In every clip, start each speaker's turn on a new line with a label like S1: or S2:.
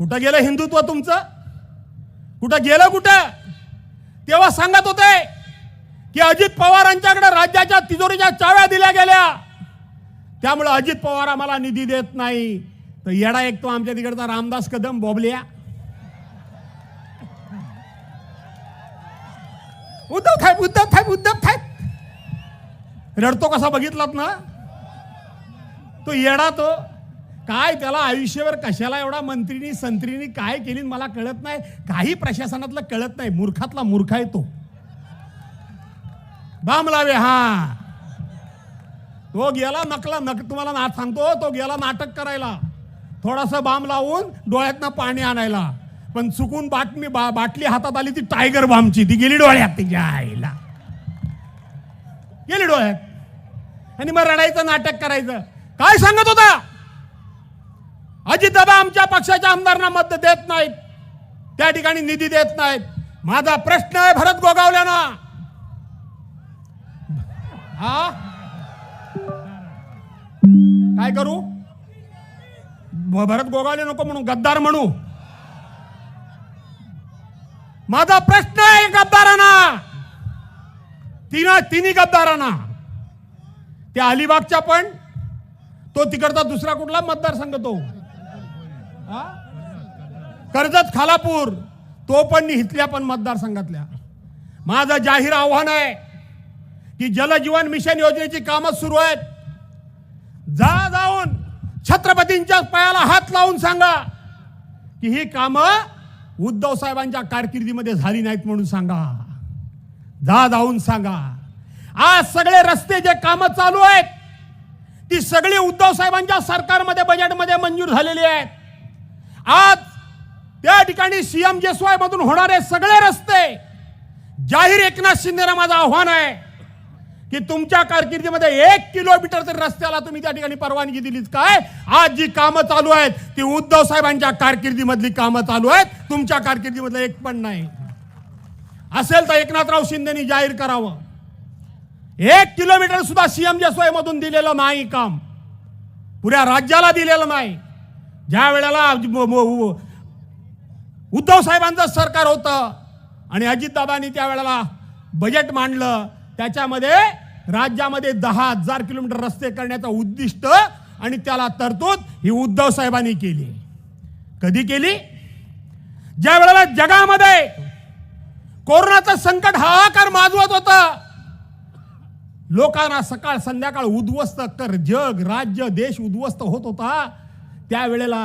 S1: कुठं गेलं हिंदुत्व तुमचं? कुठं गेलं कुठं? तेव्हा सांगत होते की अजित पवारांच्याकडे राज्याच्या तिजोरीच्या चाव्या दिल्या गेल्या. त्यामुळे अजित पवार आम्हाला निधी देत नाही. तर येडा एक तो आमच्या तिकडचा रामदास कदम बॉबल्या. उद्धव साहेब उद्धव साहेब उद्धव साहेब. रडतो कसा बघितलात ना? तो येडा तो. काय त्याला आयुष्यभर कशाला एवढा मंत्रीनी संत्रीनी काय केली मला कळत नाही. काही प्रशासनातलं कळत नाही. मूर्खातला मूर्ख आहे तो. बाम लावे हा. तो गेला नकला नक तुम्हाला ना सांगतो तो गेला नाटक करायला. थोडासा बाम लावून डोळ्यातनं पाणी आणायला. पण चुकून बाटमी बा, बाटली हातात आली ती टायगर बामची. ती गेली डोळ्यात ती आईला. गेली डोळ्यात. आणि मग रडायचं नाटक करायचं. काय सांगत होता? अजित आमच्या पक्षाच्या आमदारांना मत देत नाहीत. त्या ठिकाणी निधी देत नाहीत. माझा प्रश्न आहे भरत गोगावल्याना. हा? काय करू? भरत गोगावले नको म्हणू गद्दार म्हणू. माझा प्रश्न आहे गद्दारांना. तिना तिन्ही गद्दारांना. त्या अलिबागच्या पण तो तिकडचा दुसरा कुठला मतदारसंघ तो? कर्जत खालापूर. तो पण इथल्या पण मतदारसंघातल्या. माझं जाहीर आव्हान आहे की जलजीवन मिशन योजनेची कामं सुरू आहेत. जा जाऊन छत्रपतींच्या पायाला हात लावून सांगा की ही कामं उद्धव साहेबांच्या कारकिर्दीमध्ये झाली नाहीत म्हणून सांगा. जा जाऊन सांगा. आज सगळे रस्ते जे कामं चालू आहेत ती सगळी उद्धव साहेबांच्या सरकारमध्ये बजेटमध्ये मंजूर झालेली आहेत. आज त्या ठिकाणी सीएम जेसवाय मधून होणारे सगळे रस्ते जाहीर एकनाथ शिंदेना माझं आव्हान आहे की तुमच्या कारकिर्दीमध्ये एक किलोमीटर तरी रस्त्याला तुम्ही त्या ठिकाणी परवानगी दिलीच. काय? आज जी कामं चालू आहेत ती उद्धव साहेबांच्या कारकिर्दीमधली कामं चालू आहेत तुमच्या कारकिर्दीमधलं एक पण नाही. असेल तर एकनाथराव शिंदेनी जाहीर करावं. एक किलोमीटर सुद्धा सीएम जेसवाय मधून दिलेलं नाही काम. पुऱ्या राज्याला दिलेलं नाही. ज्या वेळेला उद्धव साहेबांचं सरकार होतं आणि अजितदादांनी त्यावेळेला बजेट मांडलं त्याच्यामध्ये राज्यामध्ये दहा हजार किलोमीटर रस्ते करण्याचं उद्दिष्ट आणि त्याला तरतूद ही उद्धव साहेबांनी केली. कधी केली? ज्या वेळेला जगामध्ये कोरोनाचं संकट हाहाकार माजवत होतं लोकांना सकाळ संध्याकाळ उद्ध्वस्त कर जग राज्य देश उद्ध्वस्त होत होता. त्यावेळेला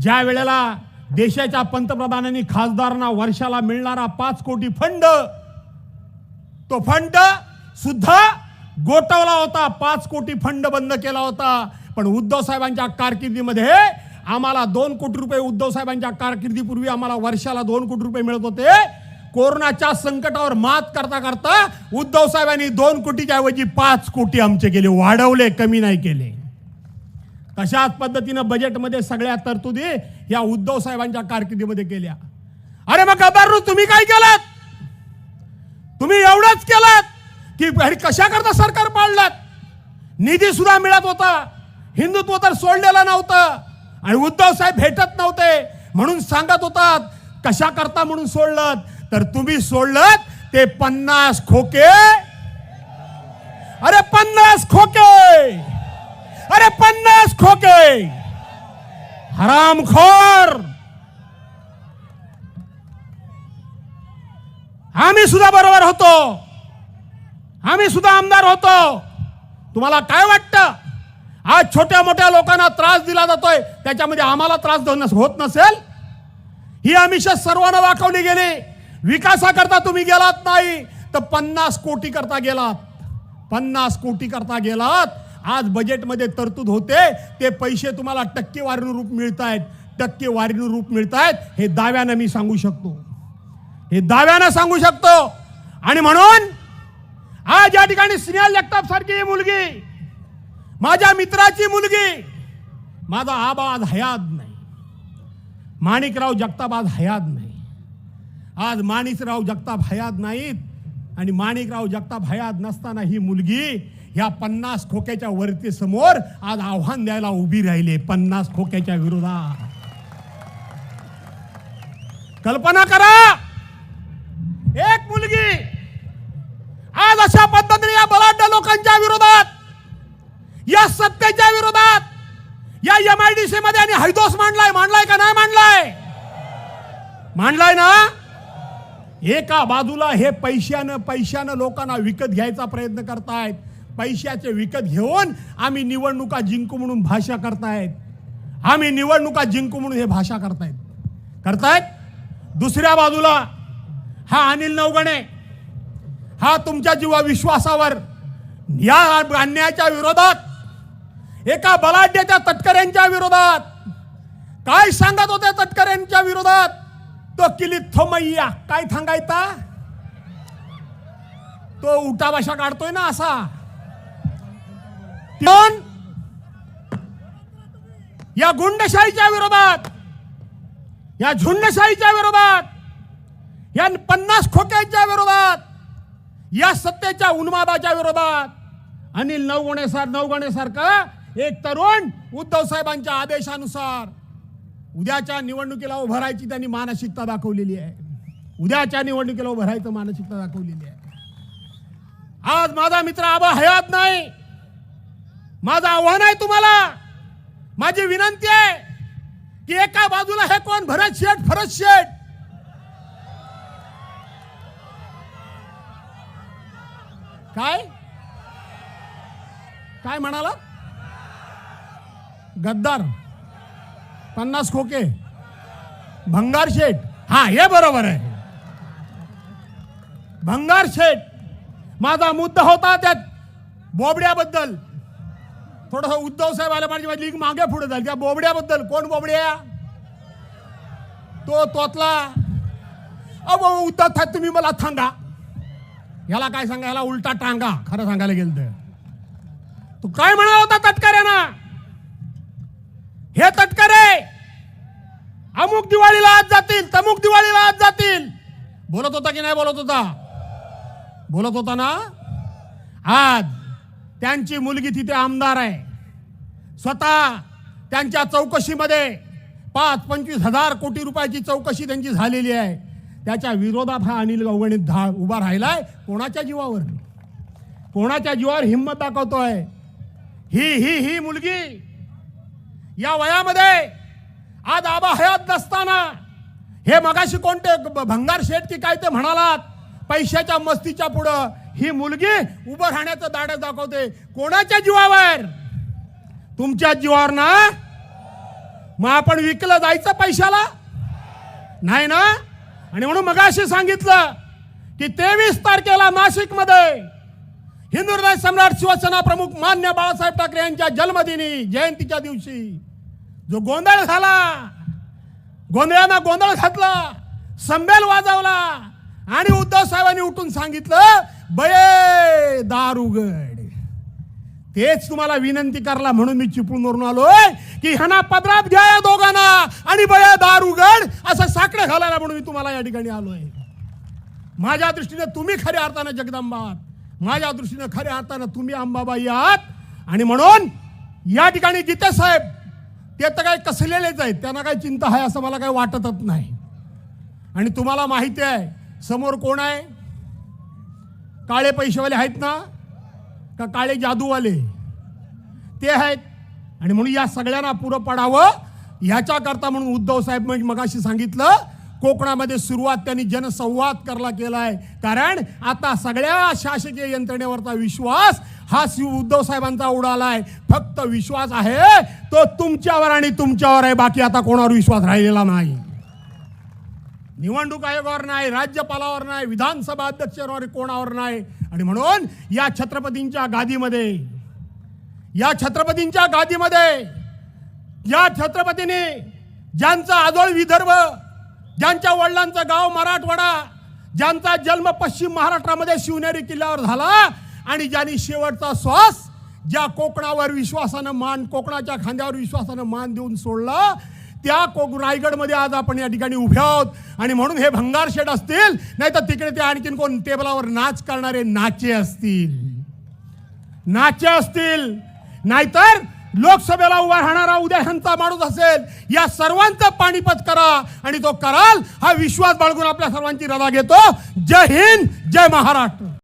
S1: ज्या वेळेला देशाच्या पंतप्रधानांनी खासदारांना वर्षाला मिळणारा पाच कोटी फंड तो फंड सुद्धा गोठवला होता. पाच कोटी फंड बंद केला होता. पण उद्धव साहेबांच्या कारकिर्दीमध्ये आम्हाला दोन कोटी रुपये उद्धव साहेबांच्या कारकिर्दीपूर्वी आम्हाला वर्षाला दोन कोटी रुपये मिळत होते. कोरोनाच्या संकटावर मात करता करता उद्धव साहेबांनी दोन कोटीच्या ऐवजी पाच कोटी आमचे केले. वाढवले कमी नाही केले. तशाच पद्धतीनं बजेटमध्ये सगळ्या तरतुदी या उद्धव साहेबांच्या कारकिर्दीमध्ये केल्या? अरे मग गबारू तुम्ही काय केलात? तुम्ही एवढंच केलात की कशा करता सरकार पाडलात? निधी सुद्धा मिळत होता. हिंदुत्व तर सोडलेलं नव्हतं. आणि उद्धव साहेब भेटत नव्हते. म्हणून सांगत होतात कशा करता म्हणून सोडलं तर तुम्ही सोडलं ते पन्नास खोके अरे पन्नास खोके अरे पन्नास खोके। हरामखोर आम्ही सुद्धा बरोबर होतो। आम्ही सुद्धा आमदार होतो। तुम्हाला काय वाटतं? आज छोट्या मोठ्या लोकांना त्रास दिला जातोय त्याच्यामध्ये आम्हाला त्रास होत नसेल? ही आमिष सर्वांना दाखवली गेली. विकासाकरता तुम्ही गेलात नाही तर पन्नास कोटी करता गेलात. पन्नास कोटी करता गेलात. आज बजेटमध्ये तरतूद होते ते पैसे तुम्हाला टक्केवारीनं रूप मिळत आहेत टक्केवारीनं रूप मिळत आहेत हे दाव्यानं मी सांगू शकतो. हे दाव्यानं सांगू शकतो. आणि म्हणून आज या ठिकाणी स्नेहल जगताप सारखी ही मुलगी माझ्या मित्राची मुलगी माझा आबा आज हयात नाही. माणिकराव जगताप आज हयात नाही. आज माणिकराव जगताप हयात नाहीत आणि माणिकराव जगताप हयात नसताना ही मुलगी ह्या पन्नास खोक्याच्या वरती समोर आज आव्हान द्यायला उभी राहिले. पन्नास खोक्याच्या विरोधात. कल्पना करा. एक मुलगी आज अशा पद्धतीने या बलाढ्य लोकांच्या विरोधात या सत्तेच्या विरोधात या एम आय डी सी मध्ये आणि हैदोस मांडलाय. मांडलाय का नाही मांडलाय? मांडलाय ना? एका बाजूला हे पैशानं पैशानं लोकांना विकत घ्यायचा प्रयत्न करतायत. पैशाचे विकत घेऊन आम्ही निवडणुका जिंकू म्हणून भाषा करतायत. आम्ही निवडणुका जिंकू म्हणून हे भाषा करतायत. करतायत? दुसऱ्या बाजूला हा अनिल नवगणे हा तुमच्या जीवा विश्वासावर या अन्यायाच्या विरोधात एका बलाढ्याच्या तटकऱ्यांच्या विरोधात काय सांगत होते तटकऱ्यांच्या विरोधात? तो किली थोमय्या. काय सांगायचा तो उठाभाषा काढतोय ना असा. या गुंडशाहीच्या विरोधात या झुंडशाहीच्या विरोधात या पन्नास खोक्यांच्या विरोधात या सत्तेच्या उन्मादाच्या विरोधात अनिल नवगणे सर नवगणे एक तरुण उद्धव साहेबांच्या आदेशानुसार उद्याच्या निवडणुकीला उभं राहायची त्यांनी मानसिकता दाखवलेली आहे. उद्याच्या निवडणुकीला उभं राहायचं मानसिकता दाखवलेली आहे. आज माझा मित्र आबा हयात नाही. माझं आव्हान आहे तुम्हाला. माझी विनंती आहे की एका बाजूला हे कोण? भरत शेठ भरत शेठ. काय? काय म्हणाला? गद्दार. पन्नास खोके. भंगार शेठ. हा हे बरोबर आहे. भंगार शेठ. माझा मुद्दा होता त्यात बोबड्याबद्दल. थोडस उद्धव साहेब आला माझी माझी लीग मागे पुढे झाली त्या बोबड्याबद्दल. कोण बोबड्या? तो तोतला. अहो उद्धव साहेब तुम्ही मला सांगा याला काय सांगा? ह्याला उलटा टांगा. खरं सांगायला गेलं तर तू काय म्हणाला होता तटकऱ्यांना? हे तटकरे! अमुक दिवाळीला आज जातील तमुक दिवाळीला आज जातील. बोलत होता की नाही बोलत होता? बोलत होता ना? आज. त्यांची मुलगी तिथे आमदार आहे. स्वतः त्यांच्या चौकशीमध्ये पाच पंचवीस हजार कोटी रुपयाची चौकशी त्यांची झालेली आहे. त्याच्या विरोधात हा अनिल गवगणे धा उभा राहिलाय. कोणाच्या जीवावर? कोणाच्या जीवावर हिंमत दाखवतोय? ही ही ही मुलगी या वयामध्ये आज आबा हयात नसताना हे मगाशी कोणते भंगार शेठ की काय ते म्हणालात? पैशाच्या मस्तीच्या पुढं ही मुलगी उभं राहण्याचं दाड दाखवते. कोणाच्या जीवावर? तुमच्या जीवावर ना? मग आपण विकलं जायचं पैशाला? नाही ना? आणि म्हणून मगाशी सांगितलं की तेवीस तारखेला नाशिकमध्ये हिंदू हृदय सम्राट शिवसेना प्रमुख मान्य बाळासाहेब ठाकरे यांच्या जन्मदिनी जयंतीच्या दिवशी. जो गोंधळ झाला गोंधळांना गोंधळ घातला संबेल वाजवला आणि उद्धव साहेबांनी उठून सांगितलं बये दारुगड. तेच तुम्हाला विनंती करला म्हणून मी चिपळूणवरून आलोय की ह्यांना पदरात घ्या या दोघांना. आणि बया दारुगड असं साकडं घालायला म्हणून मी तुम्हाला या ठिकाणी आलोय. माझ्या दृष्टीने तुम्ही खऱ्या अर्थानं जगदंबा माझ्या दृष्टीने खऱ्या अर्थानं तुम्ही अंबाबाई आहात. आणि म्हणून या ठिकाणी गीते साहेब ते तर काही कसलेलेच आहेत त्यांना काही चिंता आहे असं मला काही वाटतच नाही. आणि तुम्हाला माहिती आहे समोर कोण आहे? काळे पैसेवाले आहेत ना? का काळे जादूवाले? ते आहेत. आणि म्हणून या सगळ्यांना पुरं पडावं. ह्याच्याकरता म्हणून उद्धव साहेब मग मगाशी सांगितलं कोकणामध्ये सुरुवात त्यांनी जनसंवाद करला आहे कारण आता सगळ्या शासकीय यंत्रणेवरचा विश्वास हा शिव उद्धव साहेबांचा उडालाय. फक्त विश्वास आहे तो तुमच्यावर आणि तुमच्यावर आहे. बाकी आता कोणावर विश्वास राहिलेला नाही. निवडणूक आयोगावर नाही राज्यपालावर नाही विधानसभा अध्यक्षावर कोणावर नाही. आणि म्हणून या छत्रपतींच्या गादीमध्ये या छत्रपतींच्या गादीमध्ये या छत्रपतीने ज्यांचा आजोळ विदर्भ ज्यांच्या वडिलांचं गाव मराठवाडा ज्यांचा जन्म पश्चिम महाराष्ट्रामध्ये शिवनेरी किल्ल्यावर झाला आणि ज्यांनी शेवटचा श्वास ज्या कोकणावर विश्वासानं मान कोकणाच्या खांद्यावर विश्वासानं मान देऊन सोडला त्या कोक रायगडमध्ये आज आपण या ठिकाणी उभे आहोत. आणि म्हणून हे भंगार शेड असतील नाही तर तिकडे ते आणखीन कोण टेबलावर नाच करणारे नाचे असतील. नाचे असतील. नाहीतर लोकसभेला उभा राहणारा उद्या ह्यांचा माणूस असेल. या सर्वांचं पाणीपत करा आणि तो कराल हा विश्वास बाळगून आपल्या सर्वांची रजा घेतो. जय हिंद जय महाराष्ट्र.